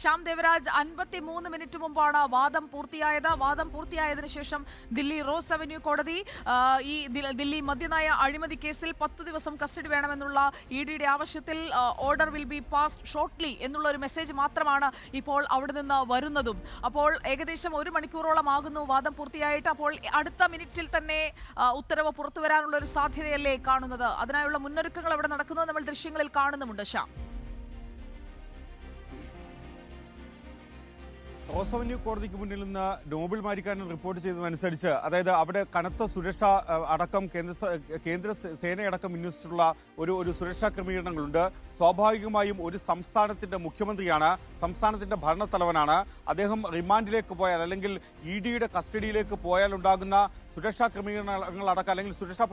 ശ്യാം ദേവരാജ് അൻപത്തി മൂന്ന് മിനിറ്റ് മുമ്പാണ് വാദം പൂർത്തിയായത്. വാദം പൂർത്തിയായതിനു ശേഷം ദില്ലി റോസ് അവന്യൂ കോടതി ഈ ദില്ലി മദ്യനയ അഴിമതി കേസിൽ പത്തു ദിവസം കസ്റ്റഡി വേണമെന്നുള്ള ഇ ഡിയുടെ ആവശ്യത്തിൽ order will be passed shortly എന്നുള്ള ഒരു മെസ്സേജ് മാത്രമാണ് ഇപ്പോൾ അവിടെ നിന്ന് വരുന്നതും. അപ്പോൾ ഏകദേശം ഒരു മണിക്കൂറോളം ആകുന്നു വാദം പൂർത്തിയായിട്ട്. അപ്പോൾ അടുത്ത മിനിറ്റിൽ തന്നെ ഉത്തരവ് പുറത്തു വരാനുള്ള ഒരു സാധ്യതയല്ലേ കാണുന്നത്? അതിനായുള്ള മുന്നൊരുക്കങ്ങൾ അവിടെ നടക്കുന്നത് നമ്മൾ ദൃശ്യങ്ങളിൽ കാണുന്നുമുണ്ട് ശ്യാം. റോസ് അവന്യൂ കോടതിക്ക് മുന്നിൽ നിന്ന് നോബിൾ മാരിക്കാനൻ റിപ്പോർട്ട് ചെയ്തതനുസരിച്ച് അതായത് അവിടെ കനത്ത സുരക്ഷ അടക്കം കേന്ദ്ര കേന്ദ്ര സേനയടക്കം വിന്യസിച്ചിട്ടുള്ള ഒരു ഒരു സുരക്ഷാ ക്രമീകരണങ്ങളുണ്ട്. സ്വാഭാവികമായും ഒരു സംസ്ഥാനത്തിന്റെ മുഖ്യമന്ത്രിയാണ് സംസ്ഥാനത്തിന്റെ ഭരണത്തലവനാണ്. അദ്ദേഹം റിമാൻഡിലേക്ക് പോയാൽ അല്ലെങ്കിൽ ഇ ഡിയുടെ കസ്റ്റഡിയിലേക്ക് പോയാൽ ഉണ്ടാകുന്ന സുരക്ഷാ ക്രമീകരണങ്ങൾ അടക്കം അല്ലെങ്കിൽ സുരക്ഷാ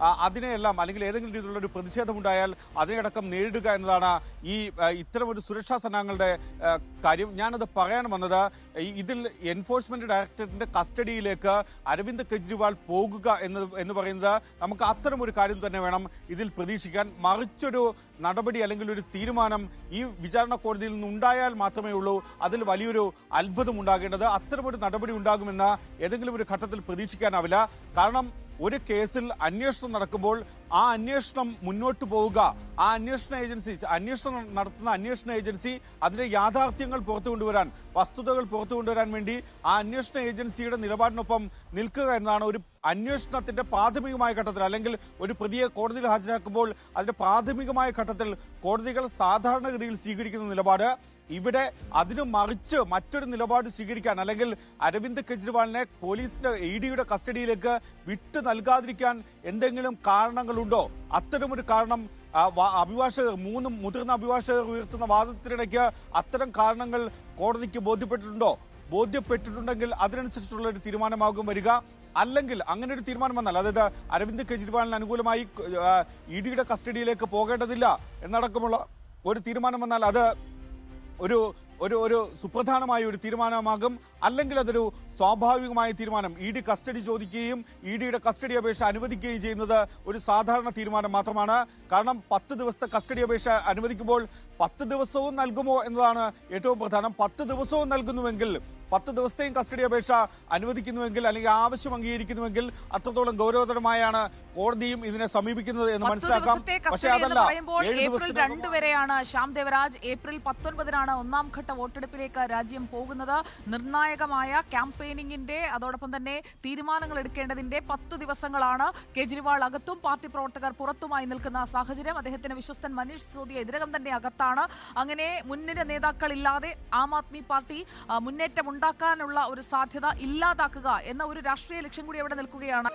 ആ, അതിനെയെല്ലാം അല്ലെങ്കിൽ ഏതെങ്കിലും രീതിയിലുള്ള ഒരു പ്രതിഷേധമുണ്ടായാൽ അതിനടക്കം നേരിടുക എന്നതാണ് ഈ ഇത്തരം ഒരു സുരക്ഷാ സന്നാഹങ്ങളുടെ കാര്യം. ഞാനത് പറയാൻ വന്നത് ഇതിൽ എൻഫോഴ്സ്മെന്റ് ഡയറക്ടറേറ്റിന്റെ കസ്റ്റഡിയിലേക്ക് അരവിന്ദ് കെജ്രിവാൾ പോകുക എന്ന് എന്ന് പറയുന്നത് നമുക്ക് അത്തരം ഒരു കാര്യം തന്നെ വേണം ഇതിൽ പ്രതീക്ഷിക്കാൻ. മറിച്ചൊരു നടപടി അല്ലെങ്കിൽ ഒരു തീരുമാനം ഈ വിചാരണ കോടതിയിൽ നിന്ന് ഉണ്ടായാൽ മാത്രമേ ഉള്ളൂ. അതിൽ വലിയൊരു അത്ഭുതം ഉണ്ടാകേണ്ടത്. അത്തരമൊരു നടപടി ഉണ്ടാകുമെന്ന് ഏതെങ്കിലും ഒരു ഘട്ടത്തിൽ പ്രതീക്ഷിക്കാനാവില്ല. കാരണം ഒരു കേസിൽ അന്വേഷണം നടക്കുമ്പോൾ ആ അന്വേഷണം മുന്നോട്ട് പോവുക. ആ അന്വേഷണ ഏജൻസി അന്വേഷണം നടത്തുന്ന അന്വേഷണ ഏജൻസി അതിന്റെ യാഥാർത്ഥ്യങ്ങൾ പുറത്തു കൊണ്ടുവരാൻ വസ്തുതകൾ പുറത്തു കൊണ്ടുവരാൻ വേണ്ടി ആ അന്വേഷണ ഏജൻസിയുടെ നിലപാടിനൊപ്പം നിൽക്കുക എന്നതാണ് ഒരു അന്വേഷണത്തിന്റെ പ്രാഥമികമായ ഘട്ടത്തിൽ അല്ലെങ്കിൽ ഒരു പ്രതിയെ കോടതിയിൽ ഹാജരാക്കുമ്പോൾ അതിന്റെ പ്രാഥമികമായ ഘട്ടത്തിൽ കോടതികൾ സാധാരണഗതിയിൽ സ്വീകരിക്കുന്ന നിലപാട്. ഇവിടെ അതിനു മറിച്ച് മറ്റൊരു നിലപാട് സ്വീകരിക്കാൻ അല്ലെങ്കിൽ അരവിന്ദ് കെജ്രിവാളിനെ പോലീസിന്റെ ഇ ഡിയുടെ കസ്റ്റഡിയിലേക്ക് വിട്ടു നൽകാതിരിക്കാൻ എന്തെങ്കിലും കാരണങ്ങളുണ്ടോ അത്തരമൊരു കാരണം അഭിഭാഷകർ മൂന്ന് മുതിർന്ന അഭിഭാഷകർ ഉയർത്തുന്ന വാദത്തിനിടയ്ക്ക് അത്തരം കാരണങ്ങൾ കോടതിക്ക് ബോധ്യപ്പെട്ടിട്ടുണ്ടോ? ബോധ്യപ്പെട്ടിട്ടുണ്ടെങ്കിൽ അതിനനുസരിച്ചുള്ള ഒരു തീരുമാനമാകും വരിക. അല്ലെങ്കിൽ അങ്ങനെ ഒരു തീരുമാനം വന്നാൽ അതായത് അരവിന്ദ് കെജ്രിവാളിന് അനുകൂലമായി ഇ ഡിയുടെ കസ്റ്റഡിയിലേക്ക് പോകേണ്ടതില്ല എന്നടക്കമുള്ള ഒരു തീരുമാനം വന്നാൽ അത് ഒരു ഒരു ഒരു സുപ്രധാനമായ ഒരു തീരുമാനമാകും. അല്ലെങ്കിൽ അതൊരു സ്വാഭാവികമായ തീരുമാനം. ഇ ഡി കസ്റ്റഡി ചോദിക്കുകയും ഇ ഡിയുടെ കസ്റ്റഡി അപേക്ഷ അനുവദിക്കുകയും ചെയ്യുന്നത് ഒരു സാധാരണ തീരുമാനം മാത്രമാണ്. കാരണം പത്ത് ദിവസത്തെ കസ്റ്റഡി അപേക്ഷ അനുവദിക്കുമ്പോൾ പത്ത് ദിവസവും നൽകുമോ എന്നതാണ് ഏറ്റവും പ്രധാനം. പത്ത് ദിവസവും നൽകുന്നുവെങ്കിൽ പത്ത് ദിവസത്തെയും കസ്റ്റഡി അപേക്ഷ അനുവദിക്കുന്നുവെങ്കിൽ അല്ലെങ്കിൽ ആവശ്യം അംഗീകരിക്കുന്നുവെങ്കിൽ അത്രത്തോളം ഗൗരവതരമായാണ് കോടതിയും ഇതിനെ സമീപിക്കുന്നത് എന്ന് മനസ്സിലാക്കാം. പക്ഷേ അതല്ല ഏപ്രിൽ രണ്ട് വരെയാണ് ശ്യാം ദേവരാജ് ഏപ്രിൽ പത്തൊൻപതിനാണ് ഒന്നാം ഘട്ട വോട്ടെടുപ്പിലേക്ക് രാജ്യം പോകുന്നത്. നിർണായകമായ ക്യാമ്പയിനിങ്ങിന്റെ അതോടൊപ്പം തന്നെ തീരുമാനങ്ങൾ എടുക്കേണ്ടതിന്റെ പത്ത് ദിവസങ്ങളാണ് കേജ്രിവാൾ അകത്തും പാർട്ടി പ്രവർത്തകർ പുറത്തുമായി നിൽക്കുന്ന സാഹചര്യം. അദ്ദേഹത്തിന്റെ വിശ്വസ്തൻ മനീഷ് സിസോദിയ ഇതിനകം തന്നെ അകത്താണ്. അങ്ങനെ മുൻനിര നേതാക്കളില്ലാതെ ആം ആദ്മി പാർട്ടി മുന്നേറ്റം ഉണ്ടാക്കാനുള്ള ഒരു സാധ്യത ഇല്ലാതാക്കുക എന്ന ഒരു രാഷ്ട്രീയ ലക്ഷ്യം കൂടി അവിടെ നിൽക്കുകയാണ്.